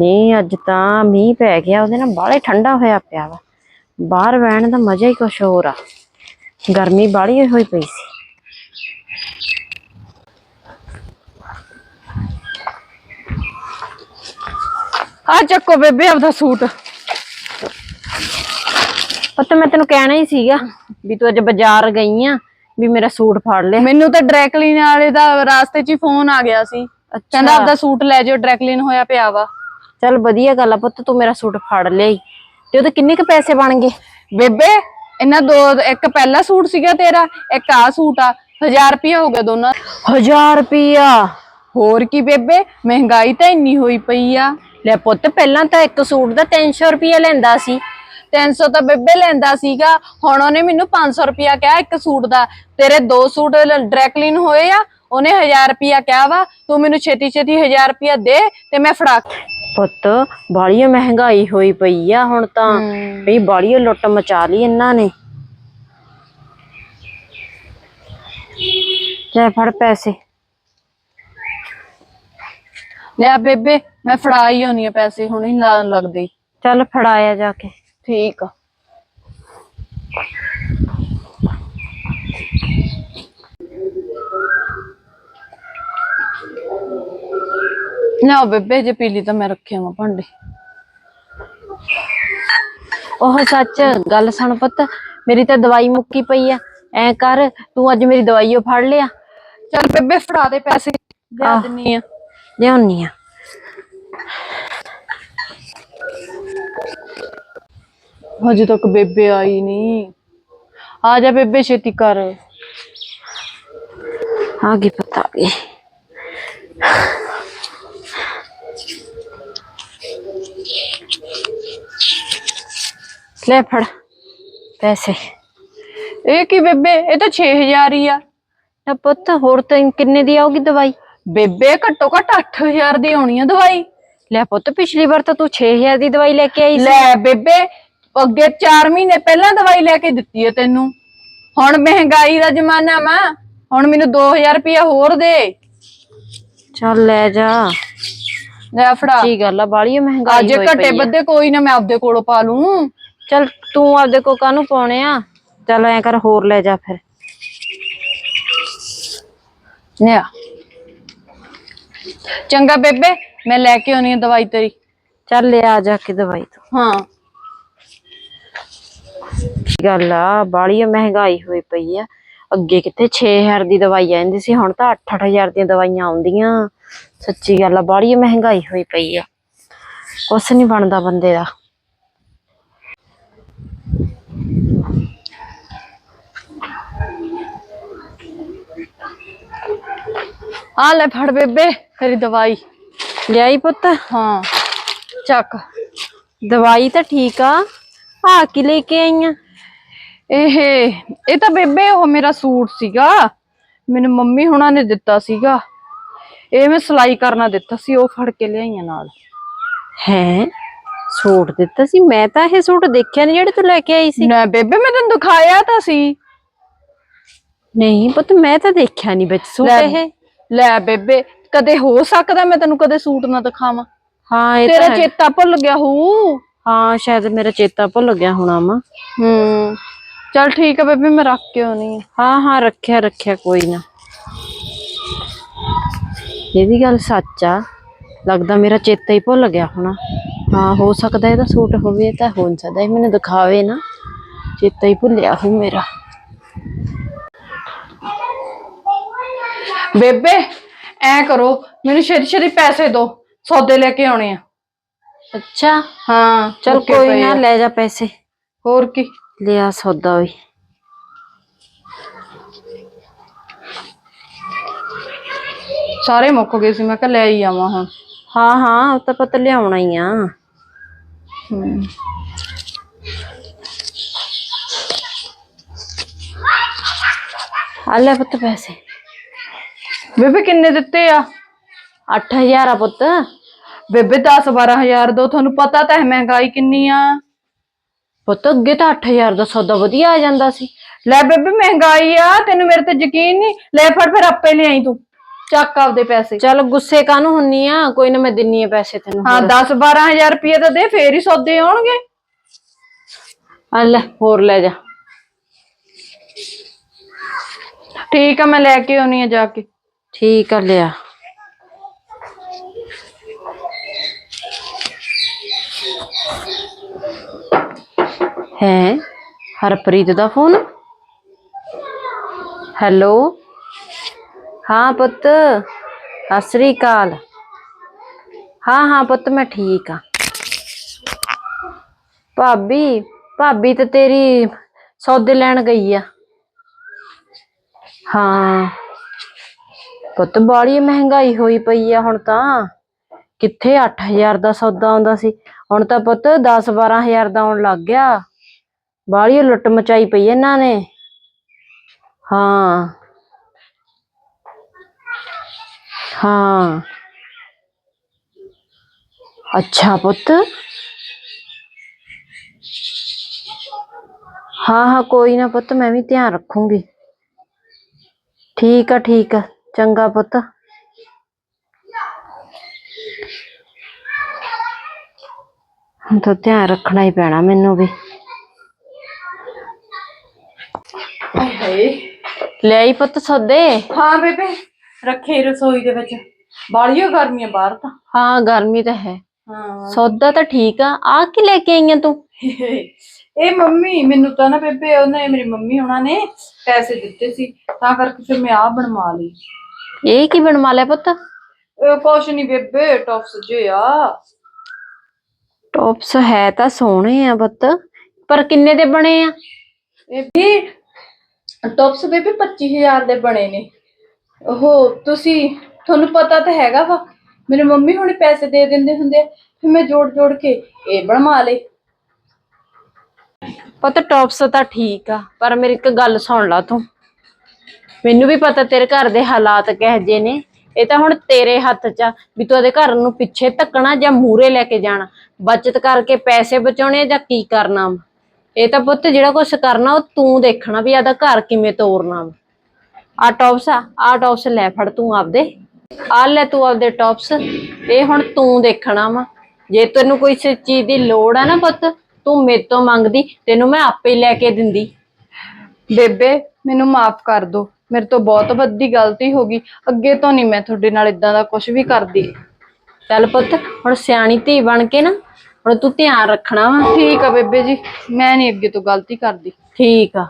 ਨਹੀਂ ਅੱਜ ਤਾਂ ਮੀਂਹ ਪੈ ਗਿਆ ਉਹਦੇ ਨਾਲ ਬਾਹਲੇ ਠੰਡਾ ਹੋਇਆ ਪਿਆ ਵਾ। ਬਾਹਰ ਬਹਿਣ ਦਾ ਮਜ਼ਾ ਹੀ ਕੁਛ ਹੋਰ ਆ। ਗਰਮੀ ਬਾਹਲੀ ਹੋਈ ਪਈ ਸੀ। ਆ ਚੱਕੋ ਬੇਬੇ ਆਪਦਾ ਸੂਟ। ਪਤਾ ਮੈਂ ਤੈਨੂੰ ਕਹਿਣਾ ਹੀ ਸੀਗਾ ਵੀ ਤੂੰ ਅੱਜ ਬਾਜ਼ਾਰ ਗਈ ਆ ਵੀ ਮੇਰਾ ਸੂਟ ਫੜ ਲੈ। ਮੈਨੂੰ ਤਾਂ ਡਰੈਕਲੀਨ ਵਾਲੇ ਦਾ ਰਾਸਤੇ 'ਚ ਹੀ ਫੋਨ ਆ ਗਿਆ ਸੀ। ਕਹਿੰਦਾ ਆਪਦਾ ਸੂਟ ਲੈ ਜਾਓ ਡਰੈਕਲੀਨ ਹੋਇਆ ਪਿਆ ਵਾ। ਚੱਲ ਵਧੀਆ ਗੱਲ ਆ ਪੁੱਤ ਤੂੰ ਮੇਰਾ ਸੂਟ ਫੜ ਲਿਆਈ। ਤੇ ਉਹਦੇ ਕਿੰਨੇ ਕ ਪੈਸੇ ਬਣ ਗਏ? ਬੇਬੇ ਇਹਨਾਂ ਦੋ ਇੱਕ ਪਹਿਲਾ ਸੂਟ ਸੀਗਾ ਤੇਰਾ ਇੱਕ ਆ ਸੂਟ ਆ। 1000 ਰੁਪਏ ਹੋ ਗਿਆ ਦੋਨਾਂ ਦਾ। 1000 ਰੁਪਿਆ ਹੋਰ ਕੀ ਬੇਬੇ ਮਹਿੰਗਾਈ ਤਾਂ ਇੰਨੀ ਹੋਈ ਪਈ ਆ। ਲੈ ਪੁੱਤ ਪਹਿਲਾਂ ਤਾਂ ਇੱਕ ਸੂਟ ਦਾ 300 ਰੁਪਿਆ ਲੈਂਦਾ ਸੀ। 300 ਤਾਂ ਬੇਬੇ ਲੈਂਦਾ ਸੀਗਾ ਹੁਣ ਉਹਨੇ ਮੈਨੂੰ 500 ਰੁਪਿਆ ਕਿਹਾ ਇੱਕ ਸੂਟ ਦਾ। ਤੇਰੇ ਦੋ ਸੂਟ ਡਰੈਕਲੀਨ ਹੋਏ ਆ ਉਹਨੇ 1000 ਰੁਪਿਆ ਕਿਹਾ ਵਾ ਤੂੰ ਮੈਨੂੰ ਛੇਤੀ ਛੇਤੀ 1000 ਰੁਪਿਆ ਦੇ ਤੇ ਮੈਂ ਫੜਾ ਪੁੱਤ ਬਾਲੀ ਮਹਿੰਗਾਈ ਹੋਈ ਪਈ ਆ ਹੁਣ ਤਾਂ। ਵੀ ਬਾਲੀ ਲੁੱਟ ਮਚਾ ਲਈ ਇਹਨਾਂ ਨੇ। ਲੈ ਫੜ ਪੈਸੇ। ਲੈ ਬੇਬੇ ਮੈਂ ਫੜਾ ਹੀ ਆਉਣੀ ਆ ਪੈਸੇ ਹੁਣ ਹੀ ਲਾਣ ਲੱਗਦੇ। ਚੱਲ ਫੜਾਇਆ ਜਾ ਕੇ। ਠੀਕ ਆ। ਨਾ ਬੇਬੇ ਜੇ ਪੀਲੀ ਤਾਂ ਮੈਂ ਰੱਖਿਆ ਵਾ ਭਾਂਡੇ। ਉਹ ਸੱਚ ਗੱਲ ਸੁਣ ਪੁੱਤ ਮੇਰੀ ਤਾਂ ਦਵਾਈ ਮੁੱਕੀ ਪਈ ਆ। ਐ ਕਰ ਤੂੰ ਅੱਜ ਮੇਰੀ ਦਵਾਈ ਓ ਫੜ ਲਿਆ। ਚੱਲ ਬੇਬੇ ਫੜਾ ਦੇ ਪੈਸੇ। ਦੇ ਆਹ। ਦਿੰਨੀ ਆ। ਲਿਆਉਣੀ ਆ। ਹਜੇ ਤੱਕ ਬੇਬੇ ਆਈ ਨਹੀਂ। ਆ ਜਾ ਬੇਬੇ ਛੇਤੀ ਕਰ। ਆ ਗਈ ਪਤਾ ਗਈ। ਲੈ ਫੜ ਪੈਸੇ। ਇਹ ਕੀ ਬੇਬੇ? ਇਹ ਤਾਂ 6000 ਹੀ ਆ। ਤਾਂ ਪੁੱਤ ਹੋਰ ਤਾਂ ਕਿੰਨੇ ਦੀ ਆਊਗੀ ਦਵਾਈ? ਬੇਬੇ ਘੱਟੋ ਘੱਟ 8000 ਦੀ ਆਉਣੀ ਆ ਦਵਾਈ। ਲੈ ਪੁੱਤ ਪਿਛਲੀ ਵਾਰ ਤਾਂ ਤੂੰ 6000 ਦੀ ਦਵਾਈ ਲੈ ਕੇ ਆਈ ਸੀ। ਲੈ ਬੇਬੇ ਅੱਗੇ 4 ਮਹੀਨੇ ਪਹਿਲਾਂ ਦਵਾਈ ਲੈ ਕੇ ਦਿੱਤੀ ਹੈ ਤੈਨੂੰ। ਹੁਣ ਮਹਿੰਗਾਈ ਦਾ ਜ਼ਮਾਨਾ ਵਾ। ਹੁਣ ਮੈਨੂੰ 2000 ਰੁਪਇਆ ਹੋਰ ਦੇ। ਚੱਲ ਲੈ ਜਾ। ਲੈ ਫੜਾ। ਕੀ ਗੱਲ ਆ ਬਾਲੀ ਮਹਿੰਗਾਈ ਅੱਜ ਹੋਈ ਘਟੇ ਪਈ ਆ। ਕੋਈ ਨਾ ਮੈਂ ਆਪਦੇ ਕੋਲੋਂ ਪਾ ਲੂੰ। ਚੱਲ ਤੂੰ ਆਪਦੇ ਕੋ ਕਾਹਨੂੰ ਪਾਉਣੇ ਆ। ਚੱਲ ਐ ਕਰ ਹੋਰ ਲੈ ਜਾ ਫਿਰ। ਲਿਆ। ਚੰਗਾ ਬੇਬੇ ਮੈਂ ਲੈ ਕੇ ਆਉਣੀ ਆ ਦਵਾਈ ਤੇਰੀ। ਚੱਲ ਲੈ ਆ ਜਾ ਕੇ ਦਵਾਈ ਤੂੰ। ਹਾਂ। ਕੀ ਗੱਲ ਆ? ਬਾਲੀ ਮਹਿੰਗਾਈ ਹੋਈ ਪਈ ਆ। ਅੱਗੇ ਕਿੱਥੇ 6000 ਦੀ ਦਵਾਈ ਆਂਦੀ ਸੀ ਹੁਣ ਤਾਂ 8-8000 ਦੀਆਂ ਦਵਾਈਆਂ ਆਉਂਦੀਆਂ। ਸੱਚੀ ਗੱਲ ਆ ਬਾਲੀ ਮਹਿੰਗਾਈ ਹੋਈ ਪਈ ਆ। ਕੁਛ ਨਹੀਂ ਬਣਦਾ ਬੰਦੇ ਦਾ। ਆ ਲੈ ਫੜ ਬੇਬੇ, ਤੇਰੀ ਦਵਾਈ। ਲਿਆਈ ਪੁੱਤ? ਹਾਂ। ਚੱਕ। ਦਵਾਈ ਤਾਂ ਠੀਕ ਆ। ਆ ਕੀ ਲੈ ਕੇ ਆਈਆਂ? ਇਹ ਇਹ ਤਾਂ ਬੇਬੇ ਉਹ ਮੇਰਾ ਸੂਟ ਸੀਗਾ। ਮੈਨੂੰ ਮੰਮੀ ਹੁਣਾਂ ਨੇ ਦਿੱਤਾ ਸੀਗਾ। ਇਹ ਮੈਂ ਸਿਲਾਈ ਕਰਨਾ ਦਿੱਤਾ ਸੀ, ਉਹ ਫੜ ਕੇ ਲਿਆਈਆਂ ਨਾਲ। ਹੈ? ਸੂਟ ਦਿੱਤਾ ਸੀ ਮੈਂ ਤਾਂ ਇਹ ਸੂਟ ਦੇਖਿਆ ਨਹੀਂ ਜਿਹੜੇ ਤੂੰ ਲੈ ਕੇ ਆਈ ਸੀ। ਨਾ ਬੇਬੇ ਮੈਂ ਤੈਨੂੰ ਦਿਖਾਇਆ ਤਾਂ ਸੀ। ਨਹੀਂ ਪੁੱਤ ਮੈਂ ਤਾਂ ਦੇਖਿਆ ਨਹੀਂ ਵਿੱਚ ਸੂਟ ਲੈ ਇਹ। ਲੈ ਬੇਬੇ ਕਦੇ ਹੋ ਸਕਦਾ ਮੈਂ ਤੈਨੂੰ ਕਦੇ ਸੂਟ ਨਾ ਦਿਖਾਵਾਂ। ਹਾਂ ਇਹ ਤੇਰਾ ਤਾਂ ਹੈ। ਚੇਤਾ ਭੁੱਲ ਗਿਆ ਹੂ। ਹਾਂ ਸ਼ਾਇਦ ਮੇਰਾ ਚੇਤਾ ਭੁੱਲ ਗਿਆ ਹੋਣਾ ਵਾ। ਹੂੰ ਚਲ ਠੀਕ ਹੈ ਬੇਬੇ ਮੈਂ ਰੱਖ ਕੇ ਆਉਣੀ ਆ। ਹਾਂ ਹਾਂ ਰੱਖਿਆ ਰੱਖਿਆ ਕੋਈ ਨਾ। ਇਹਦੀ ਗੱਲ ਸੱਚ ਆ ਲੱਗਦਾ ਮੇਰਾ ਚੇਤਾ ਹੀ ਭੁੱਲ ਗਿਆ ਹੋਣਾ। ਹਾਂ ਹੋ ਸਕਦਾ ਇਹਦਾ ਸੂਟ ਹੋਵੇ ਤਾਂ ਹੋ ਨਹੀਂ ਸਕਦਾ। ਇਹ ਮੈਨੂੰ ਦਿਖਾਵੇ ਨਾ ਚੇਤਾ ਹੀ ਭੁੱਲਿਆ ਹੋ ਮੇਰਾ। ਬੇਬੇ ਐ ਕਰੋ ਮੈਨੂੰ ਛੇਤੀ ਛੇਤੀ ਪੈਸੇ ਦਿਓ ਸੌਦੇ ਲੈ ਕੇ ਆਉਣੇ ਆ। ਅੱਛਾ। ਹਾਂ ਚਲ ਮੁੱਕੇ ਕੋਈ ਪਏ ਨਾ ਆ। ਲੈ ਜਾ ਪੈਸੇ। ਹੋਰ ਕੀ? ਲਿਆ ਸੌਦਾ ਵੀ। ਸਾਰੇ ਮੁੱਕ ਗਏ ਸੀ ਮੈਂ ਕਿਹਾ ਲੈ ਹੀ ਆਵਾਂ ਹੁਣ। ਹਾਂ ਹਾਂ ਉਹ ਤਾਂ ਪਤਾ ਲਿਆਉਣਾ ਹੀ ਆ। ਹੂੰ। ਆ ਲੈ ਪੁੱਤ ਪੈਸੇ। ਬੇਬੇ ਕਿੰਨੇ ਦਿੱਤੇ ਆ? 8000 ਆ ਪੁੱਤ। ਬੇਬੇ 10 12000 ਦੋ, ਤੁਹਾਨੂੰ ਪਤਾ ਤਾਂ ਹੈ ਮਹਿੰਗਾਈ ਕਿੰਨੀ ਆ। ਪੁੱਤ ਅੱਗੇ ਤਾਂ 8000 ਦਾ ਸੌਦਾ ਵਧੀਆ ਆ ਜਾਂਦਾ ਸੀ। ਲੈ ਬੇਬੇ ਮਹਿੰਗਾਈ ਆ, ਤੈਨੂੰ ਮੇਰੇ ਤੇ ਯਕੀਨ ਨਹੀਂ। ਲੈ ਫੜ ਫਿਰ ਆਪੇ ਲਿਆਈ ਤੂੰ। ਚੱਕ ਆਪਦੇ ਪੈਸੇ। ਚੱਲ ਗੁੱਸੇ ਕਾਹਨੂੰ ਹੁੰਨੀ ਆ? ਕੋਈ ਨਾ ਮੈਂ ਦਿੰਨੀ ਆ ਪੈਸੇ ਤੈਨੂੰ ਹਾਂ 10 12000 ਰੁਪਏ ਤਾਂ ਦੇ ਫੇਰ ਹੀ ਸੌਦੇ ਆਉਣਗੇ। ਆ ਲੈ ਹੋਰ ਲੈ ਜਾ। ਠੀਕ ਆ ਮੈਂ ਲੈ ਕੇ ਆਉਣੀ ਆ ਜਾ ਕੇ। ਠੀਕ ਆ ਲਿਆ। ਹੈ? ਹਰਪ੍ਰੀਤ ਦਾ ਫੋਨ? ਹੈਲੋ? ਹਾਂ ਪੁੱਤ, ਸਤਿ ਸ੍ਰੀ ਅਕਾਲ। ਹਾਂ ਹਾਂ ਪੁੱਤ, ਮੈਂ ਠੀਕ ਆ ਭਾਬੀ ਭਾਬੀ ਤਾਂ ਤੇਰੀ ਸੌਦੇ ਲੈਣ ਗਈ ਆ। ਹਾਂ। ਪੁੱਤ ਬਾੜੀ ਮਹਿੰਗਾਈ ਹੋਈ ਪਈ ਆ ਹੁਣ ਤਾਂ। ਕਿੱਥੇ 8000 ਦਾ ਸੌਦਾ ਆਉਂਦਾ ਸੀ? ਹੁਣ ਤਾਂ ਪੁੱਤ 10 12000 ਦਾ ਆਉਣ ਲੱਗ ਗਿਆ। ਬਾੜੀ ਲੁੱਟ ਮਚਾਈ ਪਈ ਇਹਨਾਂ ਨੇ। ਹਾਂ। ਹਾਂ ਅੱਛਾ ਪੁੱਤ ਹਾਂ ਹਾਂ ਕੋਈ ਨਾ ਪੁੱਤ ਮੈਂ ਵੀ ਧਿਆਨ ਰੱਖੂੰਗੀ ਠੀਕ ਆ ਠੀਕ ਆ ਚੰਗਾ ਪੁੱਤ ਹੁਣ ਤਾਂ ਧਿਆਨ ਰੱਖਣਾ ਹੀ ਪੈਣਾ ਮੈਨੂੰ ਵੀ ਲੈ ਆਈ ਪੁੱਤ ਸੌਦੇ ਹਾਂ ਬੇਬੇ ਰੱਖੇ ਰਸੋਈ ਦੇ ਵਿੱਚ। ਬਾਲੀਆਂ ਗਰਮੀਆਂ ਬਾਹਰ ਤਾਂ। ਹਾਂ ਗਰਮੀ ਤਾਂ ਹੈ। ਹਾਂ। ਸੌਦਾ ਤਾਂ ਠੀਕ ਆ। ਆ ਕੀ ਲੈ ਕੇ ਆਈਆਂ ਤੂੰ? ਇਹ ਮੰਮੀ ਮੈਨੂੰ ਤਾਂ ਨਾ ਬੇਬੇ ਉਹਨੇ ਮੇਰੀ ਮੰਮੀ ਉਹਨਾਂ ਨੇ ਪੈਸੇ ਦਿੱਤੇ ਸੀ ਤਾਂ ਕਰਕੇ ਫਿਰ ਮੈਂ ਆ ਬਣਵਾ ਲਈ। ਇਹ ਕੀ ਬਣਵਾ ਲਿਆ ਪੁੱਤ? ਕੁਛ ਨਹੀਂ ਬੇਬੇ ਟੌਪਸ ਜੇ ਆ। ਟੌਪਸ ਹੈ ਤਾਂ ਸੋਹਣੇ ਆ ਪੁੱਤ ਪਰ ਕਿੰਨੇ ਦੇ ਬਣੇ ਆ? ਇਹ ਵੀ ਟੌਪਸ ਬੇਬੇ 25000 ਦੇ ਬਣੇ ਨੇ। ਉਹ ਤੁਸੀਂ ਤੁਹਾਨੂੰ ਪਤਾ ਤਾਂ ਹੈਗਾ ਵਾ। ਮੇਰੇ ਮੰਮੀ ਹੁਣੇ ਪੈਸੇ ਦੇ ਦਿੰਦੇ ਹੁੰਦੇ ਆ, ਫਿਰ ਮੈਂ ਜੋੜ ਜੋੜ ਕੇ ਇਹ ਬਣਵਾ ਲਏ। ਪੁੱਤ ਟੌਪਸ ਤਾਂ ਠੀਕ ਆ ਪਰ ਮੇਰੀ ਇੱਕ ਗੱਲ ਸੁਣ ਲਾ ਤੂੰ। ਮੈਨੂੰ ਵੀ ਪਤਾ ਤੇਰੇ ਘਰ ਦੇ ਹਾਲਾਤ ਕਿਹੋ ਜਿਹੇ ਨੇ। ਇਹ ਤਾਂ ਹੁਣ ਤੇਰੇ ਹੱਥ 'ਚ ਆ ਵੀ ਤੂੰ ਉਹਦੇ ਘਰ ਨੂੰ ਪਿੱਛੇ ਧੱਕਣਾ ਜਾਂ ਮੂਰੇ ਲੈ ਕੇ ਜਾਣਾ। ਬਚਤ ਕਰਕੇ ਪੈਸੇ ਬਚਾਉਣੇ ਆ ਜਾਂ ਕੀ ਕਰਨਾ ਵਾ। ਇਹ ਤਾਂ ਪੁੱਤ ਜਿਹੜਾ ਕੁਝ ਕਰਨਾ ਉਹ ਤੂੰ ਦੇਖਣਾ ਵੀ ਆਦਾ ਘਰ ਕਿਵੇਂ ਤੋਰਨਾ ਵਾ। ਆ ਟੌਪਸ ਆ ਆ ਟੌਪਸ ਲੈ ਫੜ ਤੂੰ ਆਪਦੇ। ਆ ਲੈ ਤੂੰ ਆਪਦੇ ਟੌਪਸ ਇਹ ਹੁਣ ਤੂੰ ਦੇਖਣਾ ਵਾ। ਜੇ ਤੈਨੂੰ ਕੋਈ ਚੀਜ਼ ਦੀ ਲੋੜ ਆ ਨਾ ਪੁੱਤ ਤੂੰ ਮੇਰੇ ਤੋਂ ਮੰਗਦੀ ਤੈਨੂੰ ਮੈਂ ਆਪੇ ਹੀ ਲੈ ਕੇ ਦਿੰਦੀ। ਬੇਬੇ ਮੈਨੂੰ ਮਾਫ ਕਰ ਦਿਓ ਮੇਰੇ ਤੋਂ ਬਹੁਤ ਵੱਡੀ ਗਲਤੀ ਹੋ ਗਈ। ਅੱਗੇ ਤੋਂ ਨਹੀਂ ਮੈਂ ਤੁਹਾਡੇ ਨਾਲ ਇਦਾਂ ਦਾ ਕੁਝ ਵੀ ਕਰਦੀ। ਚੱਲ ਪੁੱਤ ਹੁਣ ਸਿਆਣੀ ਧੀ ਬਣ ਕੇ ਨਾ ਹੁਣ ਤੂੰ ਧਿਆਨ ਰੱਖਣਾ ਵਾ। ਠੀਕ ਆ ਬੇਬੇ ਜੀ ਮੈਂ ਨਹੀਂ ਅੱਗੇ ਤੋਂ ਗਲਤੀ ਕਰਦੀ। ਠੀਕ ਆ।